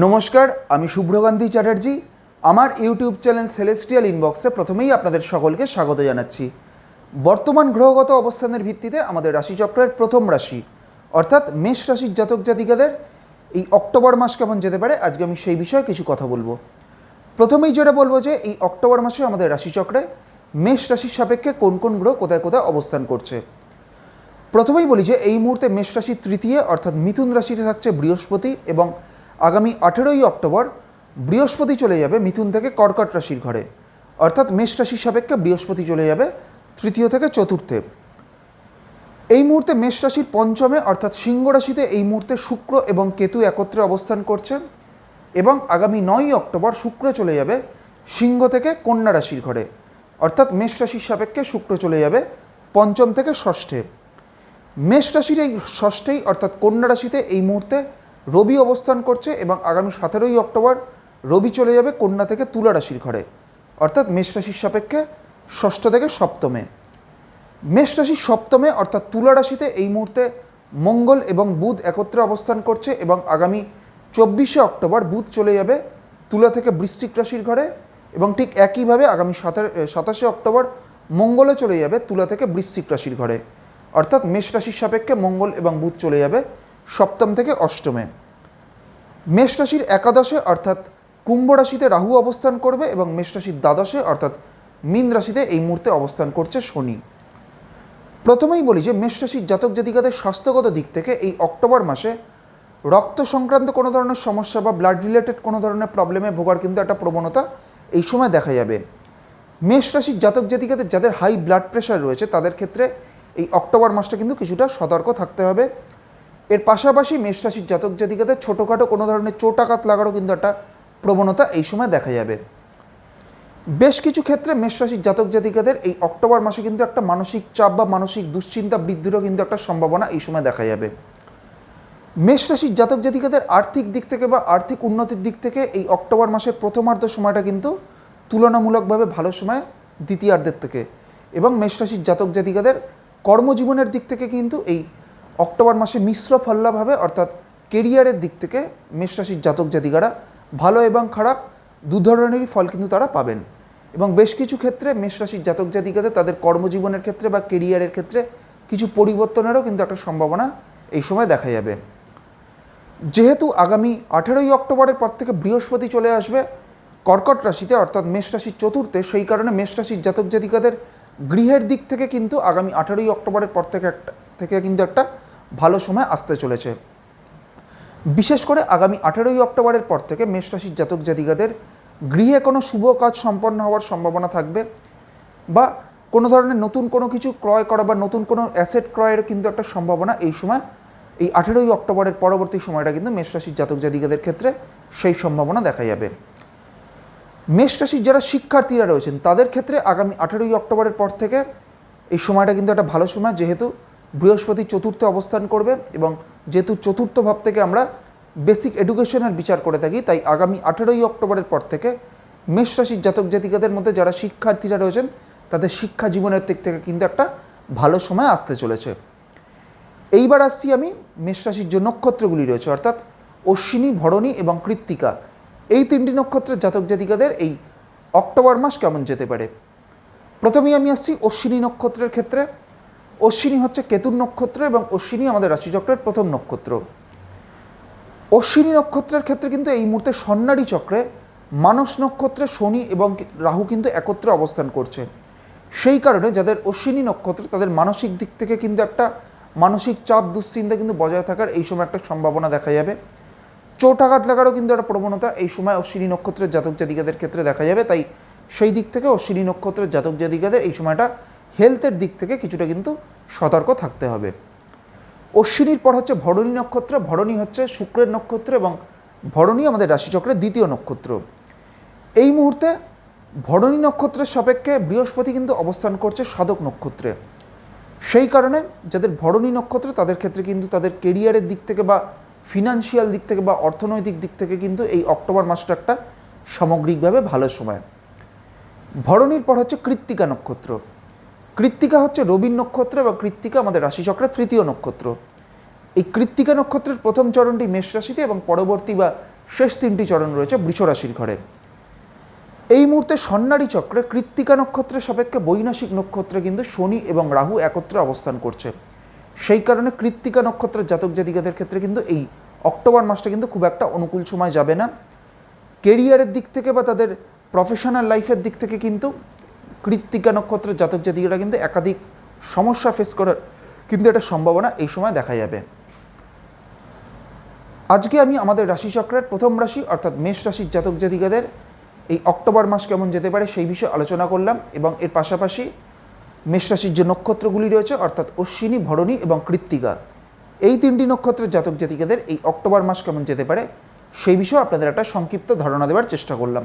নমস্কার, আমি শুভ্রকান্তি চ্যাটার্জি। আমার ইউটিউব চ্যানেল সেলেস্টিয়াল ইনবক্সে প্রথমেই আপনাদের সকলকে স্বাগত জানাচ্ছি। বর্তমান গ্রহগত অবস্থানের ভিত্তিতে আমাদের রাশিচক্রের প্রথম রাশি, অর্থাৎ মেষ রাশির জাতক জাতিকাদের এই অক্টোবর মাস কেমন যেতে পারে, আজকে আমি সেই বিষয়ে কিছু কথা বলব। প্রথমেই যেটা বলব যে, এই অক্টোবর মাসে আমাদের রাশিচক্রে মেষ রাশির সাপেক্ষে কোন কোন গ্রহ কোথায় কোথায় অবস্থান করছে। প্রথমেই বলি যে, এই মুহূর্তে মেষ রাশির তৃতীয়, অর্থাৎ মিথুন রাশিতে থাকছে বৃহস্পতি এবং আগামী আঠেরোই অক্টোবর বৃহস্পতি চলে যাবে মিথুন থেকে কর্কট রাশির ঘরে। অর্থাৎ মেষ রাশির সাপেক্ষে বৃহস্পতি চলে যাবে তৃতীয় থেকে চতুর্থে। এই মুহূর্তে মেষ রাশির পঞ্চমে, অর্থাৎ সিংহ রাশিতে এই মুহূর্তে শুক্র এবং কেতু একত্রে অবস্থান করছে এবং আগামী নয়ই অক্টোবর শুক্র চলে যাবে সিংহ থেকে কন্যা রাশির ঘরে। অর্থাৎ মেষ রাশির সাপেক্ষে শুক্র চলে যাবে পঞ্চম থেকে ষষ্ঠে। মেষ রাশির এই ষষ্ঠেই, অর্থাৎ কন্যা রাশিতে এই মুহূর্তে রবি অবস্থান করছে এবং আগামী সতেরোই অক্টোবর রবি চলে যাবে কন্যা থেকে তুলা রাশির ঘরে। অর্থাৎ মেষ রাশির সাপেক্ষে ষষ্ঠ থেকে সপ্তমে। মেষ রাশির সপ্তমে, অর্থাৎ তুলা রাশিতে এই মুহূর্তে মঙ্গল এবং বুধ একত্রে অবস্থান করছে এবং আগামী চব্বিশে অক্টোবর বুধ চলে যাবে তুলা থেকে বৃশ্চিক রাশির ঘরে এবং ঠিক একইভাবে আগামী সাতাশ সাতাশে অক্টোবর মঙ্গলও চলে যাবে তুলা থেকে বৃশ্চিক রাশির ঘরে। অর্থাৎ মেষ রাশির সাপেক্ষে মঙ্গল এবং বুধ চলে যাবে সপ্তম থেকে অষ্টমে। মেষ রাশির একাদশে অর্থাৎ কুম্ভ রাশিতে রাহু অবস্থান করবে এবং মেষ রাশির দ্বাদশে অর্থাৎ মীন রাশিতে এই মুহূর্তে অবস্থান করছে শনি। প্রথমেই বলি যে মেষ রাশির জাতক জাতিকাদের স্বাস্থ্যগত দিক থেকে এই অক্টোবর মাসে রক্ত সংক্রান্ত কোনো ধরনের সমস্যা বা ব্লাড রিলেটেড কোনো ধরনের প্রবলেমে ভোগার কিন্তু একটা প্রবণতা এই সময় দেখা যাবে। মেষ রাশির জাতক জাতিকাদের যাদের হাই ব্লাড প্রেশার রয়েছে তাদের ক্ষেত্রে এই অক্টোবর মাসটা কিন্তু কিছুটা সতর্ক থাকতে হবে। এর পাশাপাশি মেষ রাশির জাতক জাতিকাদের ছোটোখাটো কোনো ধরনের চোটাঘাত লাগারও কিন্তু একটা প্রবণতা এই সময় দেখা যাবে। বেশ কিছু ক্ষেত্রে মেষ রাশির জাতক জাতিকাদের এই অক্টোবর মাসে কিন্তু একটা মানসিক চাপ বা মানসিক দুশ্চিন্তা বৃদ্ধিরও কিন্তু একটা সম্ভাবনা এই সময় দেখা যাবে। মেষ রাশির জাতক জাতিকাদের আর্থিক দিক থেকে বা আর্থিক উন্নতির দিক থেকে এই অক্টোবর মাসের প্রথমার্ধ সময়টা কিন্তু তুলনামূলকভাবে ভালো সময় দ্বিতীয়ার্ধের থেকে এবং মেষ রাশির জাতক জাতিকাদের কর্মজীবনের দিক থেকে কিন্তু এই অক্টোবর মাসে মিশ্র ফল্লাভাবে অর্থাৎ কেরিয়ারের দিক থেকে মেষ রাশির জাতক জাতিকারা ভালো এবং খারাপ দু ধরনেরই ফল কিন্তু তারা পাবেন। এবং বেশ কিছু ক্ষেত্রে মেষ রাশির জাতক জাতিকাদের তাদের কর্মজীবনের ক্ষেত্রে বা কেরিয়ারের ক্ষেত্রে কিছু পরিবর্তনেরও কিন্তু একটা সম্ভাবনা এই সময় দেখা যাবে। যেহেতু আগামী আঠেরোই অক্টোবরের পর থেকে বৃহস্পতি চলে আসবে কর্কট রাশিতে, অর্থাৎ মেষ রাশির চতুর্থে, সেই কারণে মেষ রাশির জাতক জাতিকাদের গৃহের দিক থেকে কিন্তু আগামী আঠেরোই অক্টোবরের পর থেকে একটা থেকে কিন্তু একটা ভালো সময় আসতে চলেছে। বিশেষ করে আগামী আঠেরোই অক্টোবরের পর থেকে মেষ রাশির জাতক জাতিকাদের গৃহে কোনো শুভ কাজ সম্পন্ন হওয়ার সম্ভাবনা থাকবে বা কোনো ধরনের নতুন কোনো কিছু ক্রয় করা বা নতুন কোনো অ্যাসেট ক্রয়ের কিন্তু একটা সম্ভাবনা এই সময়, এই আঠেরোই অক্টোবরের পরবর্তী সময়টা কিন্তু মেষ রাশির জাতক জাতিকাদের ক্ষেত্রে সেই সম্ভাবনা দেখা যাবে। মেষ রাশির যারা শিক্ষার্থীরা রয়েছেন, তাদের ক্ষেত্রে আগামী আঠেরোই অক্টোবরের পর থেকে এই সময়টা কিন্তু একটা ভালো সময়, যেহেতু বৃহস্পতি চতুর্থে অবস্থান করবে এবং যেহেতু চতুর্থ ভাব থেকে আমরা বেসিক এডুকেশনের বিচার করে থাকি, তাই আগামী আঠেরোই অক্টোবরের পর থেকে মেষ রাশির জাতক জাতিকাদের মধ্যে যারা শিক্ষার্থীরা রয়েছেন, তাদের শিক্ষা জীবনের দিক থেকে কিন্তু একটা ভালো সময় আসতে চলেছে। এইবার আসছি আমি মেষ রাশির যে নক্ষত্রগুলি রয়েছে, অর্থাৎ অশ্বিনী, ভরণী এবং কৃত্তিকা। এই তিনটি নক্ষত্রের জাতক জাতিকাদের এই অক্টোবর মাস কেমন যেতে পারে? প্রথমেই আমি আসছি অশ্বিনী নক্ষত্রের ক্ষেত্রে। অশ্বিনী হচ্ছে কেতুর নক্ষত্র এবং অশ্বিনী আমাদের রাশিচক্রের প্রথম নক্ষত্র। অশ্বিনী নক্ষত্রের ক্ষেত্রে কিন্তু এই মুহূর্তে সন্ন্যারী চক্রে মানস নক্ষত্রে শনি এবং রাহু কিন্তু একত্রে অবস্থান করছে। সেই কারণে যাদের অশ্বিনী নক্ষত্র, তাদের মানসিক দিক থেকে কিন্তু একটা মানসিক চাপ, দুশ্চিন্তা কিন্তু বজায় থাকার এই সময় একটা সম্ভাবনা দেখা যাবে। চোট আঘাত লাগারও কিন্তু একটা প্রবণতা এই সময় অশ্বিনী নক্ষত্রের জাতক জাতিকাদের ক্ষেত্রে দেখা যাবে। তাই সেই দিক থেকে অশ্বিনী নক্ষত্রের জাতক জাতিকাদের এই সময়টা হেলথের দিক থেকে কিছুটা কিন্তু সতর্ক থাকতে হবে। অশ্বিনীর পর হচ্ছে ভরণী নক্ষত্র, ভরণী হচ্ছে শুক্রের নক্ষত্র এবং ভরণী আমাদের রাশিচক্রের দ্বিতীয় নক্ষত্র। এই মুহূর্তে ভরণী নক্ষত্রের সাপেক্ষে বৃহস্পতি কিন্তু অবস্থান করছে সাধক নক্ষত্রে। সেই কারণে যাদের ভরণী নক্ষত্র, তাদের ক্ষেত্রে কিন্তু তাদের কেরিয়ারের দিক থেকে বা ফিনান্সিয়াল দিক থেকে বা অর্থনৈতিক দিক থেকে কিন্তু এই অক্টোবর মাসটা একটা সামগ্রিকভাবে ভালো সময়। ভরণীর পর হচ্ছে কৃত্তিকা নক্ষত্র। কৃত্তিকা হচ্ছে রবির নক্ষত্র এবং কৃত্তিকা আমাদের রাশিচক্রের তৃতীয় নক্ষত্র। এই কৃত্তিকা নক্ষত্রের প্রথম চরণটি মেষ রাশিতে এবং পরবর্তী বা শেষ তিনটি চরণ রয়েছে বৃষ রাশির ঘরে। এই মুহূর্তে সন্ন্যারী চক্রে কৃত্তিকা নক্ষত্রের সাপেক্ষে বৈনাশিক নক্ষত্রে কিন্তু শনি এবং রাহু একত্রে অবস্থান করছে। সেই কারণে কৃত্তিকা নক্ষত্রের জাতক জাতিকাদের ক্ষেত্রে কিন্তু এই অক্টোবর মাসটা কিন্তু খুব একটা অনুকূল সময় যাবে না। কেরিয়ারের দিক থেকে বা তাদের প্রফেশনাল লাইফের দিক থেকে কিন্তু কৃত্তিকা নক্ষত্রের জাতক জাতিকারা কিন্তু একাধিক সমস্যা ফেস করার কিন্তু এটা সম্ভাবনা এই সময় দেখা যাবে। আজকে আমি আমাদের রাশিচক্রের প্রথম রাশি অর্থাৎ মেষ রাশির জাতক জাতিকাদের এই অক্টোবর মাস কেমন যেতে পারে সেই বিষয়ে আলোচনা করলাম এবং এর পাশাপাশি মেষ রাশির যে নক্ষত্রগুলি রয়েছে অর্থাৎ অশ্বিনী, ভরণী এবং কৃত্তিকা, এই তিনটি নক্ষত্রের জাতক জাতিকাদের এই অক্টোবর মাস কেমন যেতে পারে সেই বিষয়ে আপনাদের একটা সংক্ষিপ্ত ধারণা দেওয়ার চেষ্টা করলাম।